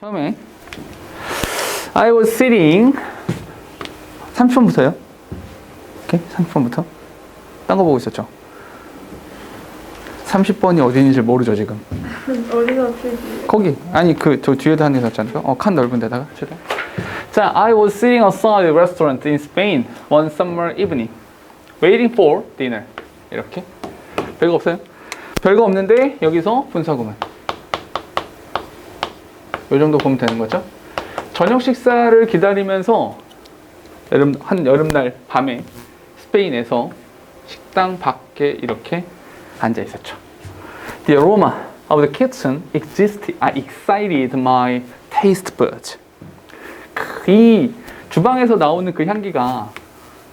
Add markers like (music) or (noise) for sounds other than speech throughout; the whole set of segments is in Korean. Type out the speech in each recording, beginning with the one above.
처음에 I was sitting 30번부터요. 오케이, 30번부터. 딴 거 보고 있었죠. 30번이 어디 있는지 모르죠 지금. (laughs) 어디서 쓰지? 거기 아니 그 저 뒤에도 한개 샀잖아요. 어, 칸 넓은 데다가 최대. 자, I was sitting outside a restaurant in Spain one summer evening, waiting for dinner. 이렇게 별거 없어요. 별거 없는데 여기서 분사구문. 요 정도 보면 되는 거죠. 저녁 식사를 기다리면서 여름 한 여름날 밤에 스페인에서 식당 밖에 이렇게 앉아 있었죠. The aroma of the kitchen existed, uh, excited my taste buds. 그이 주방에서 나오는 그 향기가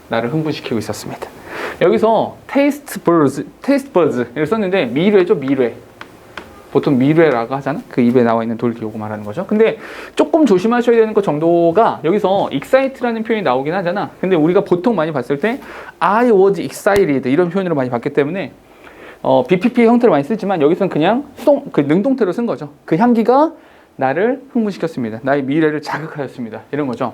나를 흥분시키고 있었습니다. 여기서 taste buds, taste buds를 썼는데 미뢰죠, 미뢰. 보통 미뢰라고 하잖아. 그 입에 나와 있는 돌기 요거 말하는 거죠. 근데 조금 조심하셔야 되는 것 정도가 여기서 excited라는 표현이 나오긴 하잖아. 근데 우리가 보통 많이 봤을 때 I was excited 이런 표현으로 많이 봤기 때문에 어, BPP 형태로 많이 쓰지만 여기서는 그냥 수동 그 능동태로 쓴 거죠. 그 향기가 나를 흥분시켰습니다. 나의 미래를 자극하였습니다. 이런 거죠.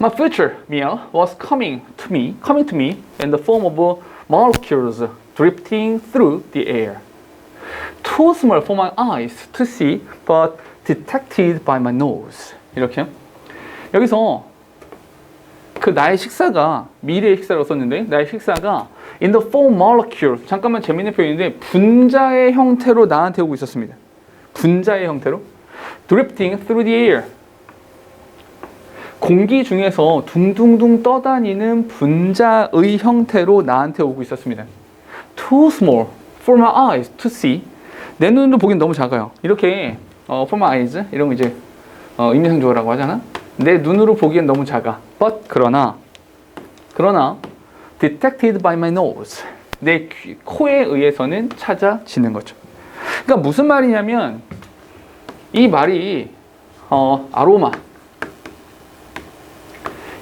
My future meal was coming to me, coming to me in the form of molecules drifting through the air. Too small for my eyes to see, but detected by my nose. 이렇게요. 여기서 그 나의 식사가 미래의 식사라고 썼는데 나의 식사가 in the form molecule 잠깐만 재밌는 표현인데 분자의 형태로 나한테 오고 있었습니다. 분자의 형태로 drifting through the air 공기 중에서 둥둥둥 떠다니는 분자의 형태로 나한테 오고 있었습니다. Too small for my eyes to see. 내 눈으로 보기엔 너무 작아요. 이렇게 어, for my eyes 이런 거 이제 어, 인명조어라고 하잖아. 내 눈으로 보기엔 너무 작아. But 그러나 그러나 detected by my nose 내 귀, 코에 의해서는 찾아지는 거죠. 그러니까 무슨 말이냐면 이 말이 어, 아로마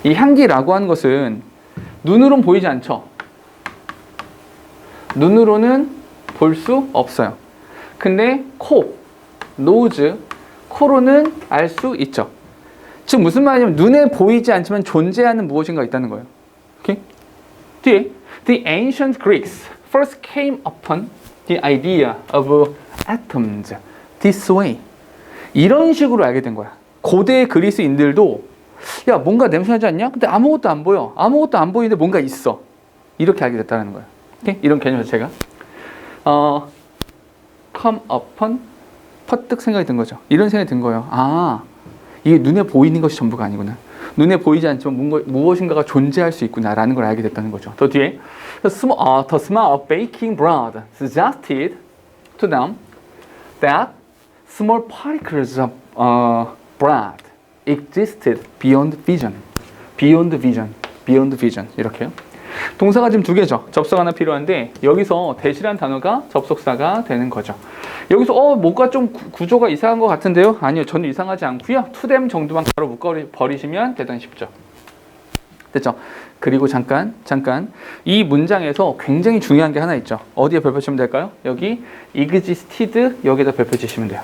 이 향기라고 하는 것은 눈으로는 보이지 않죠. 눈으로는 볼 수 없어요. 근데 코, 노즈, 코로는 알 수 있죠. 즉 무슨 말이냐면 눈에 보이지 않지만 존재하는 무엇인가 있다는 거예요. 오케이? 뒤에 The ancient Greeks first came upon the idea of atoms this way. 이런 식으로 알게 된 거야. 고대 그리스인들도 야 뭔가 냄새 나지 않냐? 근데 아무것도 안 보여. 아무것도 안 보이는데 뭔가 있어. 이렇게 알게 됐다는 거야. 오케이? 이런 개념 자체가 어 come upon 퍼뜩 생각이 든 거죠. 이런 생각이 든 거예요. 아 이게 눈에 보이는 것이 전부가 아니구나. 눈에 보이지 않지만 무엇인가가 존재할 수 있구나라는 걸 알게 됐다는 거죠. 더 뒤에 the smell, uh, the smell baking bread suggested to them that small particles of uh, bread existed beyond vision. beyond vision. beyond vision. 이렇게요. 동사가 지금 두 개죠. 접속 하나 필요한데 여기서 대시란 단어가 접속사가 되는 거죠. 여기서 어 뭔가 좀 구- 구조가 이상한 것 같은데요? 아니요, 전혀 이상하지 않고요. 투댐 정도만 바로 묶어 버리시면 대단히 쉽죠. 됐죠? 그리고 잠깐 잠깐 이 문장에서 굉장히 중요한 게 하나 있죠. 어디에 별표 치면 될까요? 여기 existed 여기다 별표 치시면 돼요.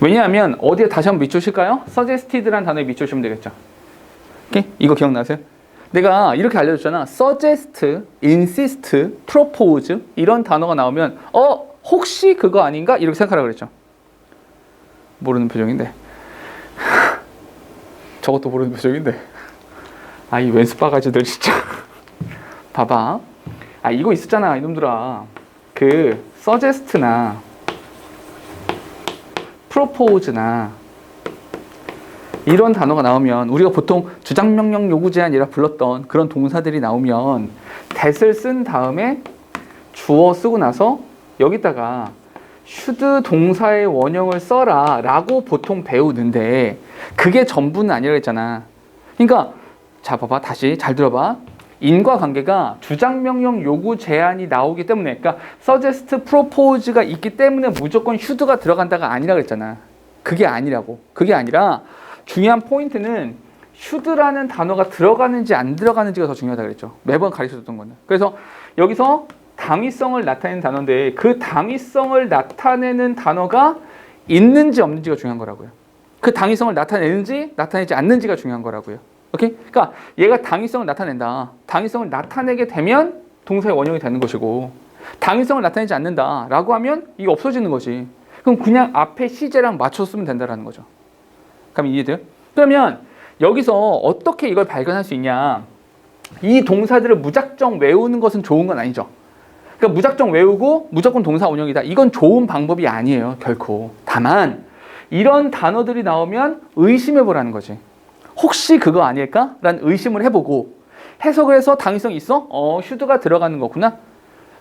왜냐하면 어디에 다시 한번 밑줄실까요? suggested라는 단어에 밑줄시면 되겠죠. 오케이? 이거 기억나세요? 내가 이렇게 알려줬잖아. suggest, insist, propose 이런 단어가 나오면 어 혹시 그거 아닌가 이렇게 생각하라 그랬죠. 모르는 표정인데. (laughs) 저것도 모르는 표정인데. 아 이 왼수 바가지들 진짜. (laughs) 봐봐. 아 이거 있었잖아 이놈들아. 그 suggest나 propose나 이런 단어가 나오면 우리가 보통 주장 명령 요구 제한이라 불렀던 그런 동사들이 나오면 that을 쓴 다음에 주어 쓰고 나서 여기다가 should 동사의 원형을 써라 라고 보통 배우는데 그게 전부는 아니라 했잖아. 그러니까 자 봐봐 다시 잘 들어봐. 인과관계가 주장 명령 요구 제한이 나오기 때문에 그러니까 suggest propose가 있기 때문에 무조건 should가 들어간다가 아니라 그랬잖아. 그게 아니라고. 그게 아니라 중요한 포인트는 should라는 단어가 들어가는지 안 들어가는지가 더 중요하다 그랬죠. 매번 가르쳐줬던 거는. 그래서 여기서 당위성을 나타내는 단어인데 그 당위성을 나타내는 단어가 있는지 없는지가 중요한 거라고요. 그 당위성을 나타내는지 나타내지 않는지가 중요한 거라고요. 오케이? 그러니까 얘가 당위성을 나타낸다. 당위성을 나타내게 되면 동사의 원형이 되는 것이고 당위성을 나타내지 않는다라고 하면 이게 없어지는 거지. 그럼 그냥 앞에 시제랑 맞춰쓰면 된다라는 거죠. 그럼 이해돼요? 그러면 여기서 어떻게 이걸 발견할 수 있냐? 이 동사들을 무작정 외우는 것은 좋은 건 아니죠. 그러니까 무작정 외우고 무조건 동사 원형이다. 이건 좋은 방법이 아니에요, 결코. 다만 이런 단어들이 나오면 의심해 보라는 거지. 혹시 그거 아닐까 라는 의심을 해보고 해석을 해서 당위성이 있어? 어, 슈드가 들어가는 거구나.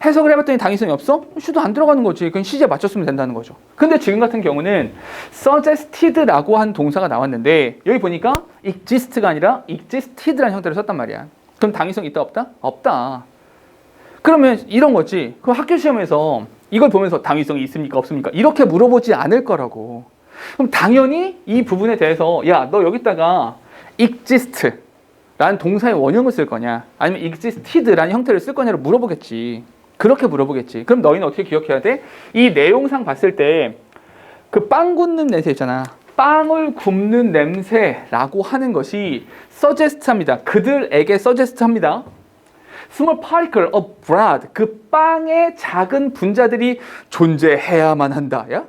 해석을 해봤더니 당위성이 없어? 슈드 안 들어가는 거지. 그건 시제 맞췄으면 된다는 거죠. 근데 지금 같은 경우는 suggested라고 한 동사가 나왔는데 여기 보니까 exist가 아니라 existed라는 형태를 썼단 말이야. 그럼 당위성 있다 없다? 없다. 그러면 이런 거지. 그럼 학교 시험에서 이걸 보면서 당위성이 있습니까 없습니까? 이렇게 물어보지 않을 거라고. 그럼 당연히 이 부분에 대해서 야 너 여기다가 exist라는 동사의 원형을 쓸 거냐 아니면 existed라는 형태를 쓸 거냐를 물어보겠지. 그렇게 물어보겠지. 그럼 너희는 어떻게 기억해야 돼? 이 내용상 봤을 때 그 빵 굽는 냄새 있잖아. 빵을 굽는 냄새라고 하는 것이 suggest합니다. 그들에게 suggest합니다. small particle of bread 그 빵의 작은 분자들이 존재해야만 한다. 야?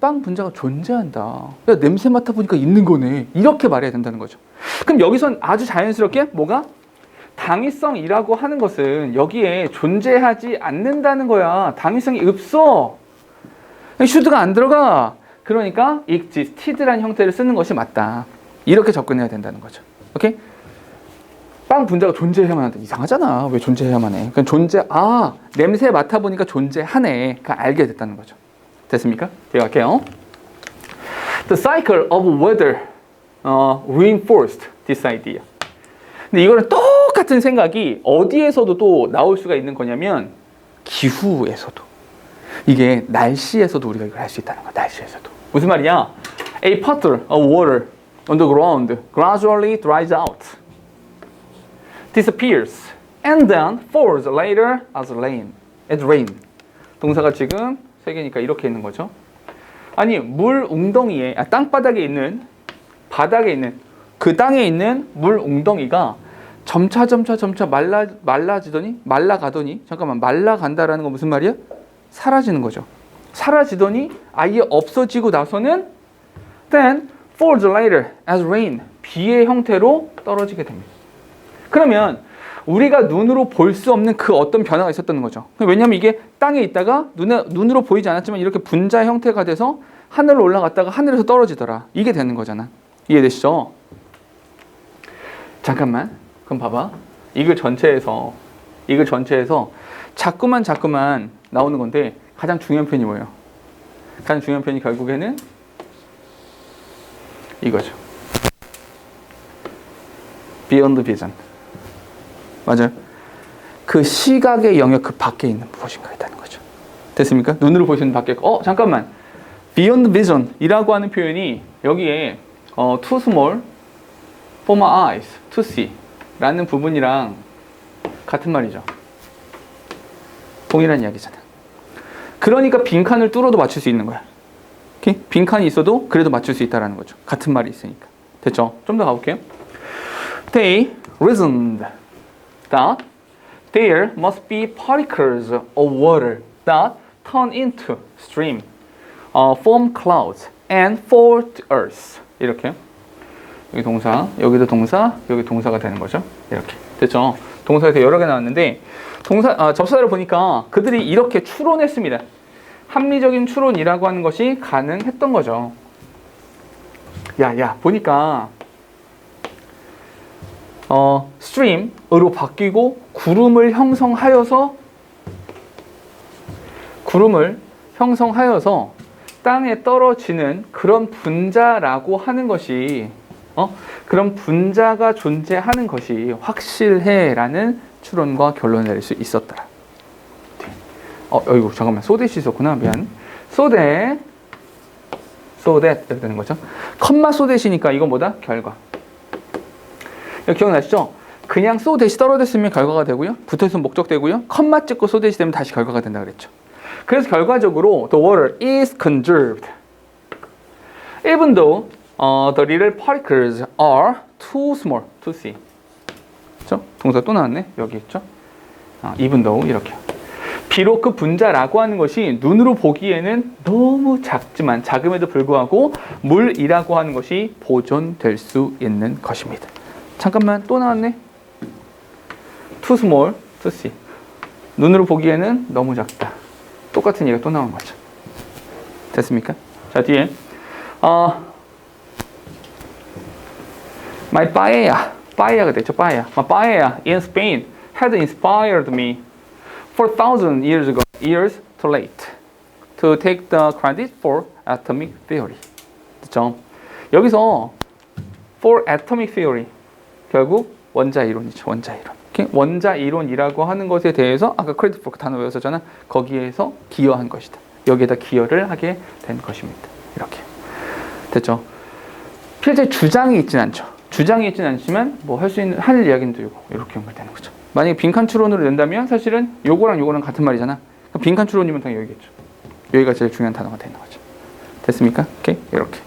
빵 분자가 존재한다. 야, 냄새 맡아 보니까 있는 거네. 이렇게 말해야 된다는 거죠. 그럼 여기선 아주 자연스럽게 뭐가 당위성이라고 하는 것은 여기에 존재하지 않는다는 거야. 당위성이 없어. 슈드가 안 들어가. 그러니까 existed라는 형태를 쓰는 것이 맞다. 이렇게 접근해야 된다는 거죠. 오케이? 빵 분자가 존재해야만 한다. 이상하잖아. 왜 존재해야만 해? 그냥 존재, 아, 냄새 맡아보니까 존재하네. 그 알게 됐다는 거죠. 됐습니까? 할게요. The cycle of weather uh, reinforced this idea. 근데 이거는 똑같은 생각이 어디에서도 또 나올 수가 있는 거냐면 기후에서도. 이게 날씨에서도 우리가 이걸 할 수 있다는 거야. 날씨에서도. 무슨 말이야? A puddle of water on the ground gradually dries out. disappears and then falls later as rain. as rain. 동사가 지금 세 개니까 이렇게 있는 거죠. 아니 물 웅덩이에 아, 땅바닥에 있는 바닥에 있는 그 땅에 있는 물 웅덩이가 점차 점차 점차 말라 말라지더니 말라가더니 잠깐만 말라간다라는 건 무슨 말이야? 사라지는 거죠. 사라지더니 아예 없어지고 나서는 then falls later as rain 비의 형태로 떨어지게 됩니다. 그러면 우리가 눈으로 볼 수 없는 그 어떤 변화가 있었다는 거죠. 왜냐하면 이게 땅에 있다가 눈에 눈으로 보이지 않았지만 이렇게 분자 형태가 돼서 하늘로 올라갔다가 하늘에서 떨어지더라. 이게 되는 거잖아. 이해되시죠? 잠깐만. 그럼 봐봐. 이글 전체에서 이글 전체에서 자꾸만 자꾸만 나오는 건데 가장 중요한 편이 뭐예요? 가장 중요한 편이 결국에는 이거죠. Beyond Vision. 맞아요. 그 시각의 영역 그 밖에 있는 무엇인가 있다는 거죠. 됐습니까? 눈으로 보시는 밖에. 어 잠깐만. Beyond Vision이라고 하는 표현이 여기에 어, too small for my eyes to see 라는 부분이랑 같은 말이죠. 동일한 이야기잖아. 그러니까 빈칸을 뚫어도 맞출 수 있는 거야. 오케이? 빈칸이 있어도 그래도 맞출 수 있다라는 거죠. 같은 말이 있으니까. 됐죠? 좀 더 가볼게요. They reasoned that there must be particles of water that turn into stream, uh, form clouds, and fall to earth. 이렇게 여기 동사, 여기도 동사, 여기 동사가 되는 거죠. 이렇게 됐죠? 동사에서 여러 개 나왔는데 동사 아, 접사를 보니까 그들이 이렇게 추론했습니다. 합리적인 추론이라고 하는 것이 가능했던 거죠. 야, 야, 보니까 어, stream으로 바뀌고 구름을 형성하여서 구름을 형성하여서 땅에 떨어지는 그런 분자라고 하는 것이 어? 그런 분자가 존재하는 것이 확실해라는 추론과 결론을 내릴 수 있었더라. 어, 어이구 잠깐만 소댓이 있었구나 미안. 소댓 소댓 이렇게 되는 거죠. 컴마 소댓이니까 이건 뭐다? 결과. 이거 기억나시죠? 그냥 소 대시 떨어졌으면 결과가 되고요. 붙어있으면 목적 되고요. 컴마 찍고 소 대시 되면 다시 결과가 된다 그랬죠. 그래서 결과적으로 the water is conserved. Even though uh, the little particles are too small to see. 그렇죠? 동사 또 나왔네. 여기 있죠? 아, even though 이렇게. 비록 그 분자라고 하는 것이 눈으로 보기에는 너무 작지만 작음에도 불구하고 물이라고 하는 것이 보존될 수 있는 것입니다. 잠깐만 또 나왔네. too small to see. 눈으로 보기에는 너무 작다. 똑같은 얘기가 또 나온 거죠. 됐습니까? 자 뒤에 어, my paella, paella가 됐죠, paella. My paella in Spain had inspired me for thousand years ago, years too late, to take the credit for atomic theory. 됐죠? 여기서 for atomic theory 결국 원자 이론이죠, 원자 이론. 원자 이론이라고 하는 것에 대해서 아까 크레딧 포그 단어 외웠었잖아. 거기에서 기여한 것이다. 여기에다 기여를 하게 된 것입니다. 이렇게 됐죠. 실제 주장이 있진 않죠. 주장이 있진 않지만 뭐 할 수 있는 할 이야기는 또 이거 이렇게 연결되는 거죠. 만약에 빈칸 추론으로 낸다면 사실은 요거랑 요거랑 같은 말이잖아. 빈칸 추론이면 당연히 여기겠죠. 여기가 제일 중요한 단어가 되는 거죠. 됐습니까? 오케이 이렇게.